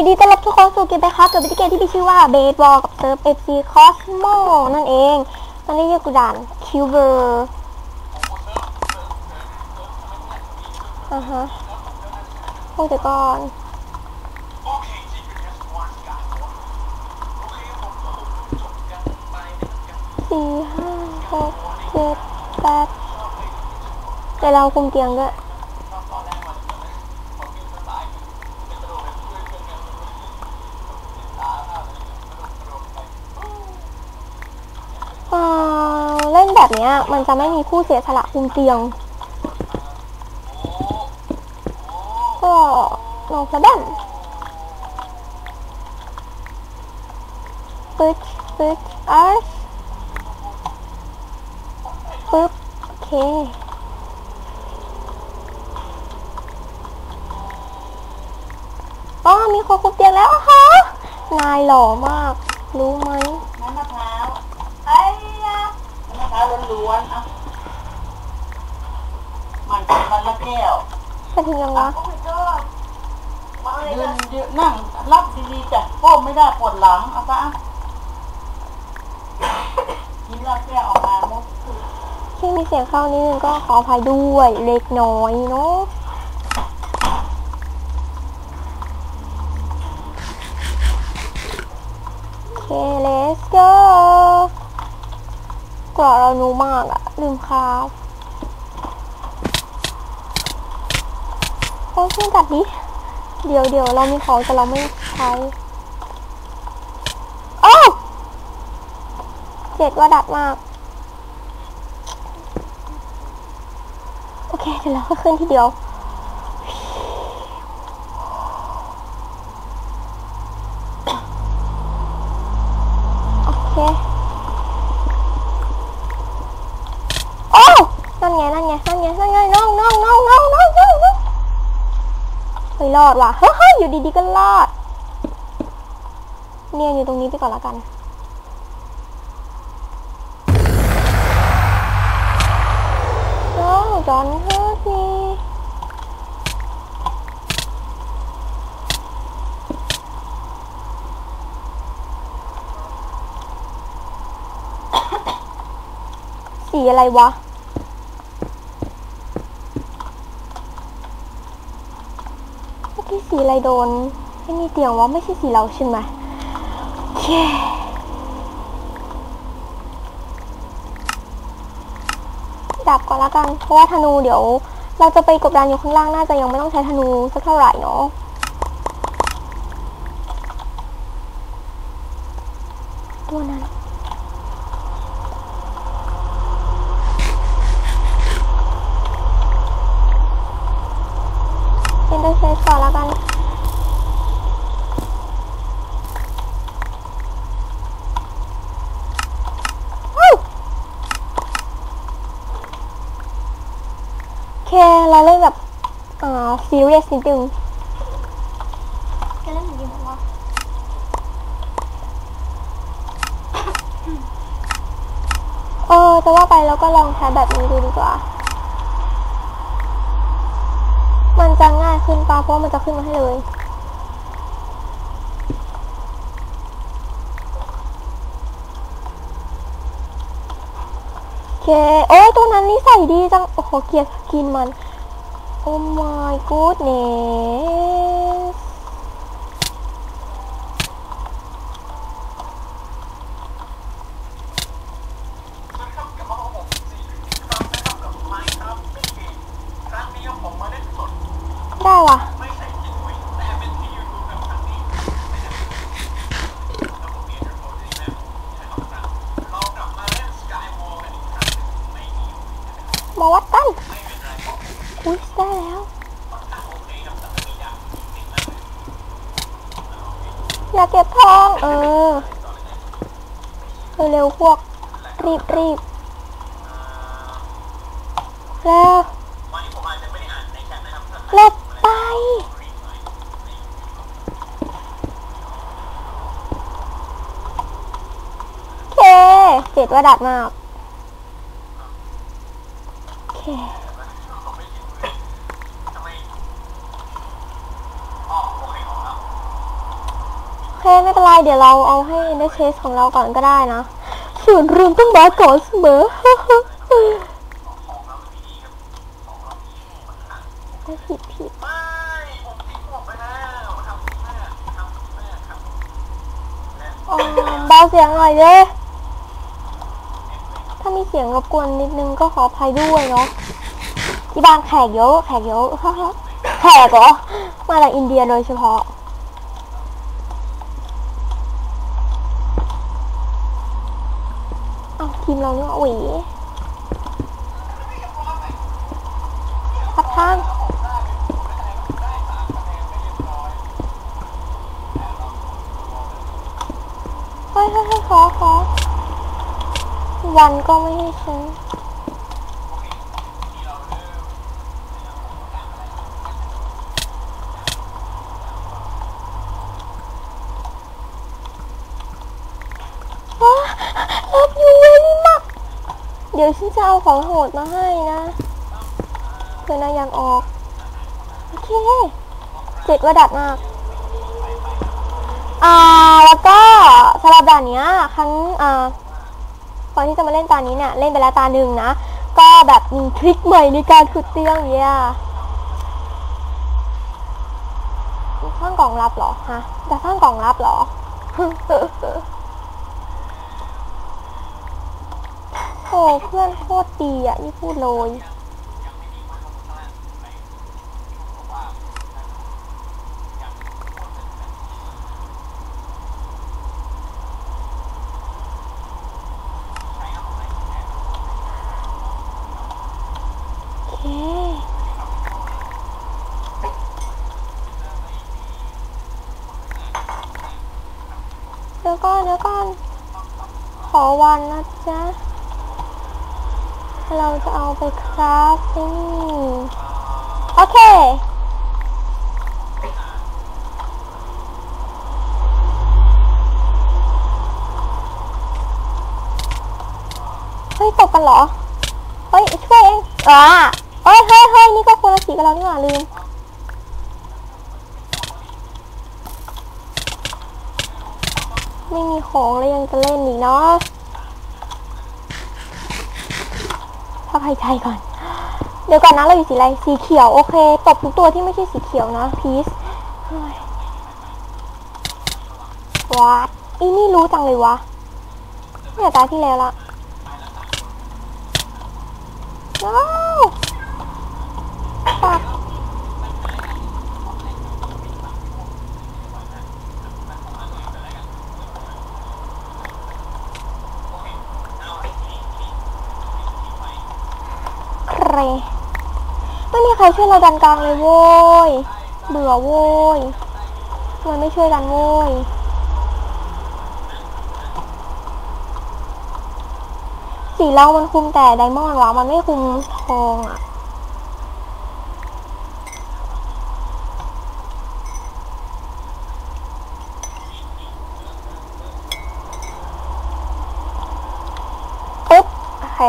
วัสดีต้อนรับทุกคนสู่เกมไปครับกับวิดีเกมที่มีชื่อว่าเบสบอลกับเซิร์ฟเอฟซีคอสโมนั่นเองตอนนี้เรียกกูด่านคิวเบอร์อ่าฮะพวกเดี๋ยวก่อนสี่ห้าหกเจ็ดแปดแต่เราคุมเตียงด้วย เอ่อเล่น แบบนี้มันจะไม่มีผู้เสียสละคุมเตียง ก็ no problem ปึ๊ดปึ๊ดอาร์ปึ๊บโอเคอ๋อมีคนคุมเตียงแล้วฮะนายหล่อมาก รู้ไหม น้ำมะพร้าวไอ้ยะ น้ำมะพร้าวล้วนๆอะมันเป็นวันละแก้วไปถึงยังวะโอ้ยก็ยืนยืนนั่งรับดีๆจ้ะก้มไม่ได้ปวดหลังเอาปะกินรับแก้วออกมามุกที่มีเสียงเข้านิดนึงก็ขออภัยด้วยเล็กน้อยเนาะโอเค let's go กราเรานูมากอะลืมคราฟโอ้ยตัดดิเดี๋ยวเดี๋ยวเรามีของแต่เราไม่ใช้โอ้เจ็ดว่าดัดมาก โอเค เดี๋ยวเราก็ขึ้นทีเดียว โอเค โอ้นั่นไง นั่นไง นั่นไง นั่นไง น้องน้องน้องน้องน้องน้องน้องเฮ้ยรอด ว่ะ เฮ้ยอยู่ดีๆก็รอด เนี่ยอยู่ตรงนี้ไปก่อนละกัน No, don't hurt me. สีอะไรวะ เมื่ อกี้สีอะไรโดนไม่มีเตียงวะไม่ใช่สีเราใช่ไหมโอเคดับก่อนละกัน เพราะว่าธนูเดี๋ยว เราจะไปกบดานอยู่ข้างล่างน่าจะยังไม่ต้องใช้ธนูสักเท่าไหร่เนาะตัวนั้น เป็นตัวเซฟก่อนละกัน วู้ โอเค เราเล่นแบบอ่า ซีเรียสนิดนึงแกเล่นเหมือนกันวะเออจะว่าไปแล้วก็ลองใช้แบบนี้ดูดีกว่า มันจะง่ายขึ้นปะเพราะว่ามันจะขึ้นมาให้เลยโอเคโอ้ยตัวนั้นนิสัยดีจัง โอ้โห เกลียดกินมัน โอ้ my goodness ได้ว่ะมาวัดกัน อุ้ยได้แล้วอย่าเก็บทองเออเร็วพวก รีบรีบแล้วหลบไป เค เจ็ดว่าดัดมากโอเค เคไม่เป็นไรเดี๋ยวเราเอาให้ Ender Chase ของเราก่อนก็ได้นะ ส่วนเรื่องต้องมาก่อนเสมอผิดผิดเบาเสียงหน่อยเลยถ้ามีเสียงรบกวนนิดนึงก็ขออภัยด้วยเนาะที่บ้านแขกเยอะแขกเยอะแขกเหรอมาจากอินเดียโดยเฉพาะ เอาทีมเราเนี่ยหวีขัดทางเฮ้ยเฮ้ยเฮ้ยขอขอวันก็ไม่ให้ฉัน ว้ารับอยู่เวลี่มาก เดี๋ยวฉันจะ เอาของโหดมาให้นะเพื่อนายอยากออก โอเคเจ็ดว่าดัดมาก อ่า แล้วก็สำหรับด่านเนี้ย ครั้งอ่าก่อนที่จะมาเล่นตานี้เนี่ย เล่นไปแล้วตาหนึ่งนะ ก็แบบมีทริคใหม่ในการขุดเตียงเนี้ยสร้างกล่องลับเหรอฮะจะสร้างกล่องลับเหรอ โอ้เพื่อนโคตรดีอะ นี่พูดเลยโอเคเดี๋ยวก่อนเดี๋ยวก่อน ขอวันนะจ๊ะ เราจะเอาไปคราฟนี่โอเคเฮ้ยตกกันเหรอ เฮ้ยช่วยเองอ่าเฮ้ยเฮ้ยเฮ้ยนี่ก็คนละสีกันแล้วนี่หว่าลืมไม่มีของแล้วยังจะเล่นอีกเนาะ ภัยใจก่อน เดี๋ยวก่อนนะเราอยู่สีอะไร สีเขียว โอเค ตบทุกตัวที่ไม่ใช่สีเขียวนะพีซวัดอีนี่รู้จังเลยวะเนี่ยตาที่แล้วละว้าวปัก ใครไม่มีใครช่วยเราดันกลางเลยโว้ย เบื่อโว้ยมันไม่ช่วยกันโว้ย สีเรามันคุมแต่ไดมอนด์วะมันไม่คุมทองอะ ปึ๊บ โอเค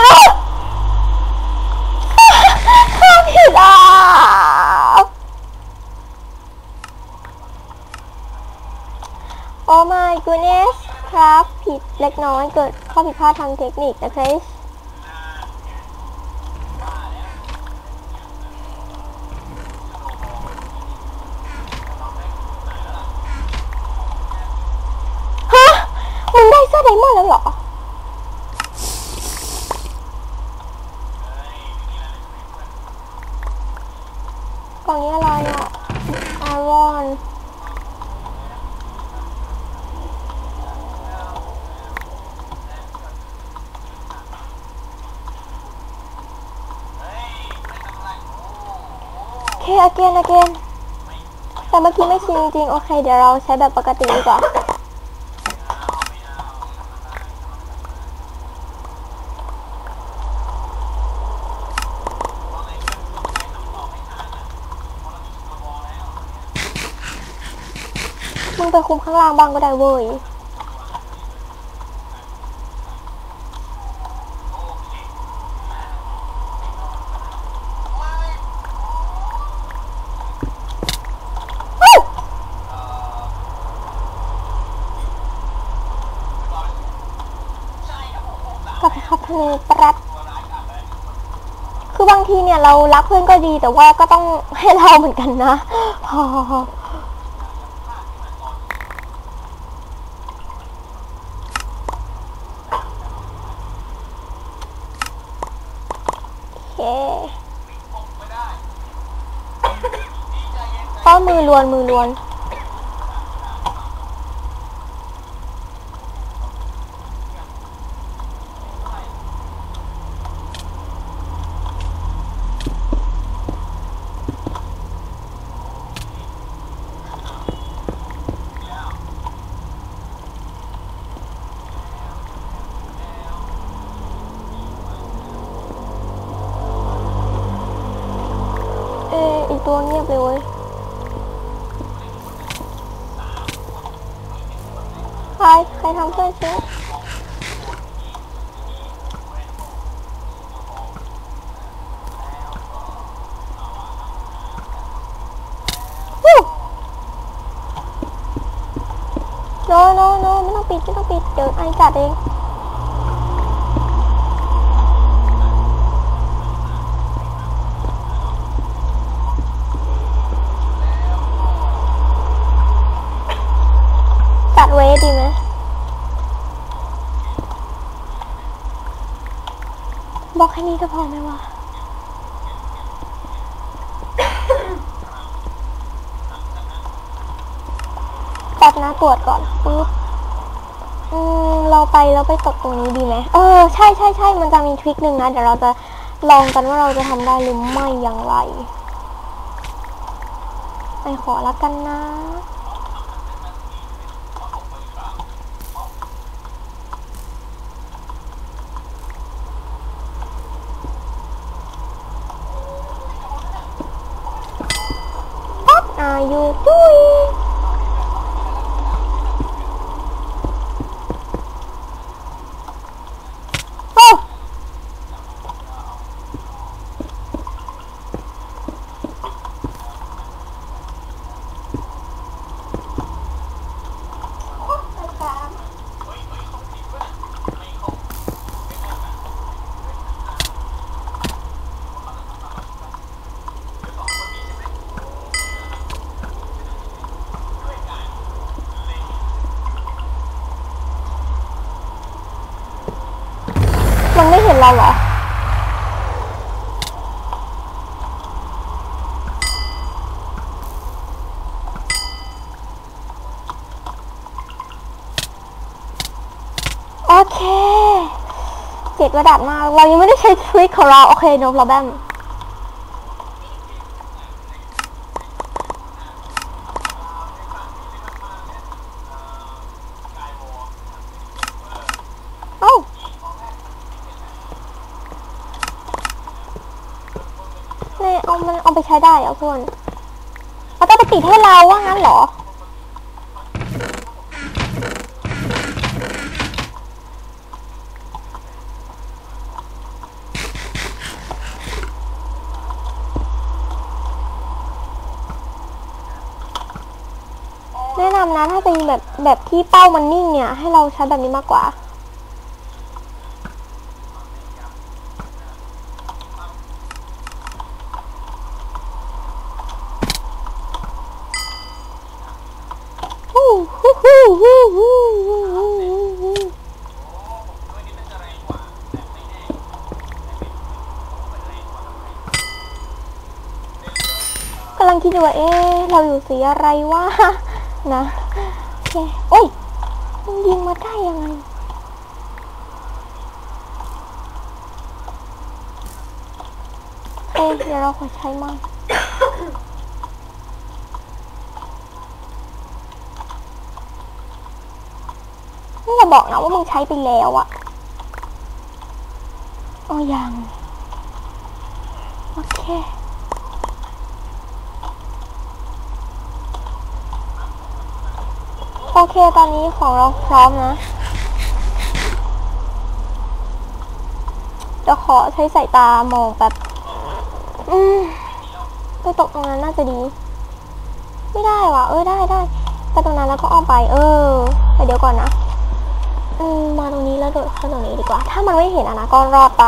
อ้าวข้าผิดอะโอ้ my รับผิดเล็กน้อยเกิดข้อผิดพลาดทางเทคนิคนะคะฮะมึงได้เสื้อไดมอนด์แล้วเหรอกล่องนี้อะไรอะอารอน เค again again แต่เมื่อกี้ไม่ชินจริงๆ โอเค เดี๋ยวเราใช้แบบปกติดีกว่า มึงไปคุมข้างล่างบ้างก็ได้เว้ย กลับไปครับพนูแป๊บคือบาง ทีเนี่ยเรารักเพื่อนก็ดี แต่ว่าก็ต้องให้เราเหมือนกันนะพอโอเคก็มือลวนมือลวน เอออีกตัวเงียบเลยเว้ยใครใครทำเพื่อนฉันวู้โนโนโนไม่ต้อง ปิดไม่ต้องปิด เดี๋ยวไอจัดเองตัดเวดีไหมบอกแค่นี้ก็พอไหมวะตัดหน้าตรวจก่อนปึ๊บ อืมเราไปเราไปตกตรงนี้ดีไหมเออใช่ใช่ใช่มันจะมีทริคหนึ่งนะเดี๋ยวเราจะลองกันว่าเราจะทำได้หรือไม่อย่างไรไปขอละกันนะ What are you doing? Oh! Mình มันไม่เห็นเราเหรอ โอ เคเจ็ดระดับมาก เรายังไม่ได้ใช้ทริคของเรา โอเค no problem เอ้าเนี่เอามันเอาไปใช้ได้เอเพื่อนเขาต้องไปติดให้เราว่างั้นเหรอ ถ้าเป็นแบบแบบที่เป้ามันนิ่งเนี่ย ให้เราใช้แบบนี้มากกว่ากำลังคิดอยู่ว่าเอ๊เราอยู่สีอะไรวะ นะโอเคโอ้ยมันยิงมาได้ยังไงเอ๊ะเดี๋ยวเราขอใช้มั่งนี่อย่าบอกนะว่ามึงใช้ไปแล้วอะอ๋อยัง โอเค โอเคตอนนี้ของเราพร้อมนะเดี๋ยวขอใช้สายตามองแบบอืมไปตกตรงนั้นน่าจะดี ไม่ได้ว่ะ เออได้ได้ไปตรงนั้นแล้วก็อ้อมไป เออแต่เดี๋ยวก่อนนะอืมมาตรงนี้แล้วโดดเข้าตรงนี้ดีกว่า ถ้ามันไม่เห็นอะนะก็รอดไป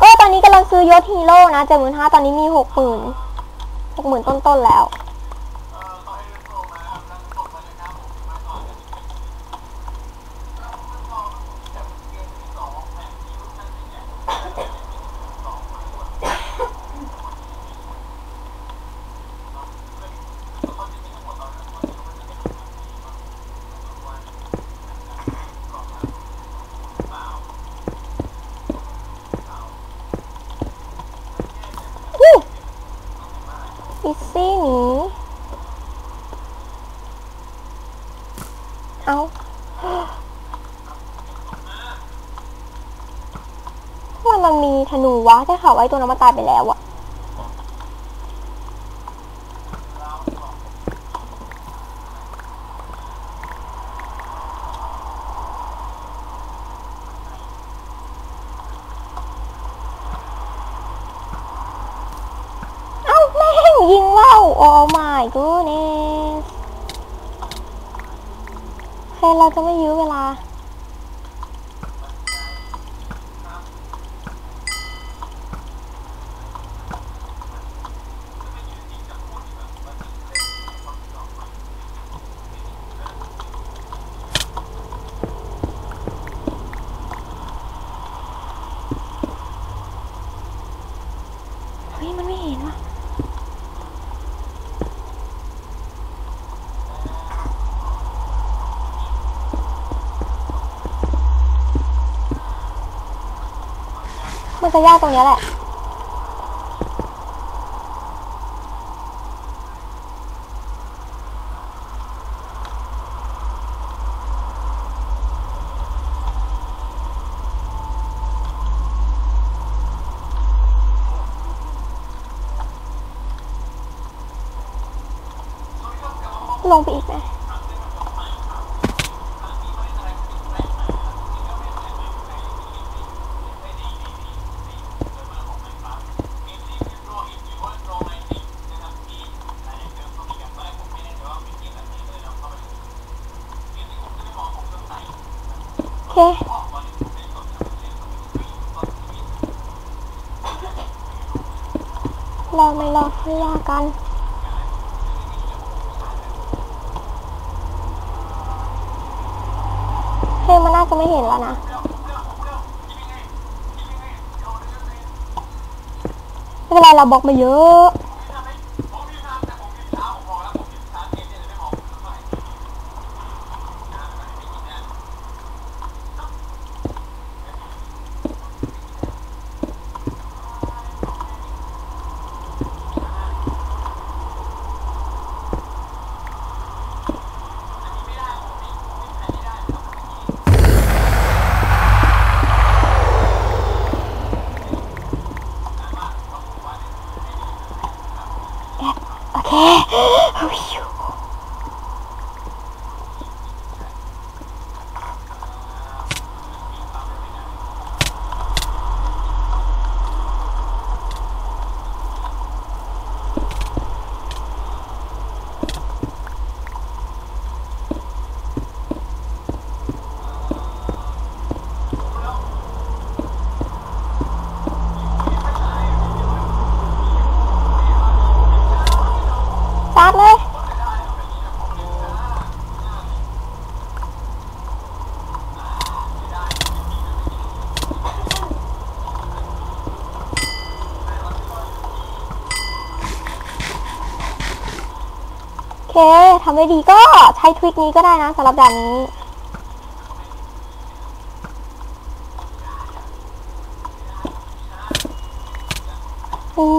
ก็ตอนนี้กำลังซื้อยศฮีโร่นะเจ็ดหมื่นห้าตอนนี้มีหกหมื่นหกหมื่นต้นๆแล้ว อู้อิซี่หนีเอามันมันมี ธนูวะได้ข่าวไว้ตัวนั้นมันตายไปแล้วอะเอ้าแม่งยิงว่าวโอ้ my goodness โอเคเราจะไม่ยื้อเวลา เฮ้ย มันไม่เห็นว่ะ มัน จะยากตรงเนี้ยแหละ โอเรอไม่รอไม่ว่ากันเฮ้ยมันน่าจะไม่เห็นแล้วนะไม่เป็นไรเราบล็อกมาเยอะ เคทำได้ดีก็ใช้ทริคนี้ก็ได้นะสำหรับด่านนี้ อู้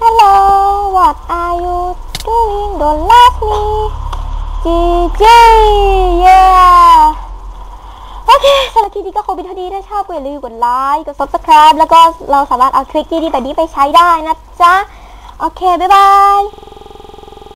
Hello what are you doing don't laugh me GG yeah โอเคสำห คลิปเท่านี้ถ้าชอบก็อย่าลืมกดไลค์กด subscribe แล้วก็เราสามารถเอาทริคดีๆแบบนี้ไปใช้ได้นะจ๊ะ โอเค บ๊ายบาย